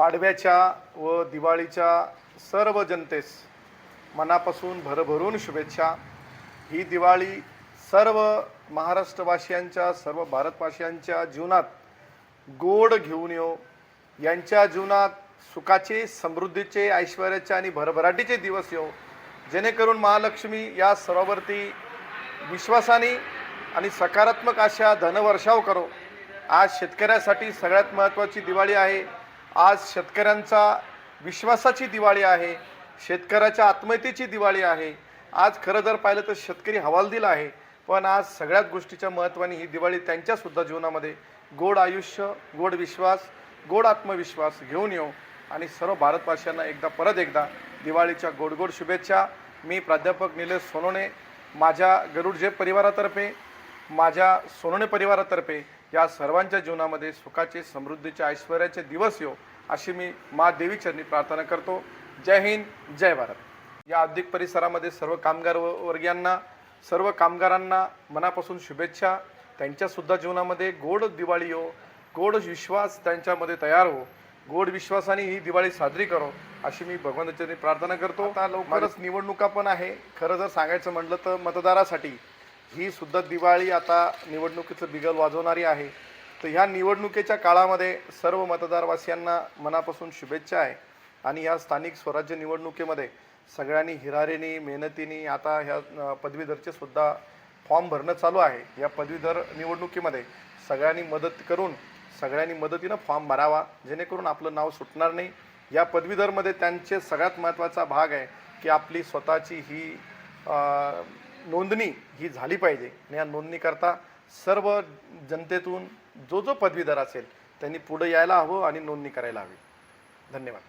पाडव्याच्या व दिवाळीच्या सर्व जनतेस मनापासून भरभरून शुभेच्छा. ही दिवाळी सर्व महाराष्ट्रवासियांच्या सर्व भारतवासियांच्या जीवनात गोड घेऊन येऊ यांच्या जीवनात सुखाचे समृद्धीचे ऐश्वर्याचे आणि भरभराटीचे दिवस येऊ जेणेकरून महालक्ष्मी या सर्वावरती विश्वासाने आणि सकारात्मक अशा धनवर्षाव करो. आज शेतकऱ्यासाठी सगळ्यात महत्त्वाची दिवाळी आहे. आज शेतकऱ्यांचा विश्वासाची दिवाळी आहे शेतकऱ्याच्या आत्महत्येची दिवाळी आहे. आज खरं जर पाहिलं तर शेतकरी हवालदिल आहे पण आज सगळ्यात गोष्टीच्या महत्त्वाने ही दिवाळी त्यांच्यासुद्धा जीवनामध्ये गोड आयुष्य गोड विश्वास गोड आत्मविश्वास घेऊन येऊ. आणि सर्व भारतवासियांना एकदा परत एकदा दिवाळीच्या गोड गोड शुभेच्छा. मी प्राध्यापक निलेश सोनोने माझ्या गरुड जे परिवारातर्फे माझ्या सोनोने परिवारातर्फे या सर्वांच्या जीवनामध्ये सुखाचे समृद्धीचे ऐश्वर्याचे दिवस येऊ अशी मी मा देवीचरणी प्रार्थना करतो. जय हिंद जय भारत. या औद्योगिक परिसरामध्ये सर्व कामगार वर्गीयांना सर्व कामगारांना मनापासून शुभेच्छा. त्यांच्यासुद्धा जीवनामध्ये गोड दिवाळी हो गोड विश्वास त्यांच्यामध्ये तयार हो गोड विश्वासाने ही दिवाळी साजरी करो अशी मी भगवंताची प्रार्थना करतो. आता लवकरच निवडणुका पण आहे. खरं जर सांगायचं म्हटलं तर मतदारासाठी ही सुद्धा दिवाळी आता निवडणुकीचं बिगल वाजवणारी आहे. तर ह्या निवडणुकीच्या काळामध्ये सर्व मतदारवासियांना मनापासून शुभेच्छा आहे. आणि या स्थानिक स्वराज्य निवडणुकीमध्ये सगळ्यांनी हिरारेनी मेहनतीने आता ह्या पदवीधरचे सुद्धा फॉर्म भरणं चालू आहे. या पदवीधर निवडणुकीमध्ये सगळ्यांनी मदत करून सगळ्यांनी मदतीनं फॉर्म भरावा जेणेकरून आपलं नाव सुटणार नाही. या पदवीधरमध्ये त्यांचे सगळ्यात महत्त्वाचा भाग आहे की आपली स्वतःची ही नोंदणी ही झाली पाहिजे. आणि या नोंदणीकरता सर्व जनतेतून जो जो पदवीधर असेल त्यांनी पुढे यायला हवं आणि नोंदणी करायला हवी. धन्यवाद.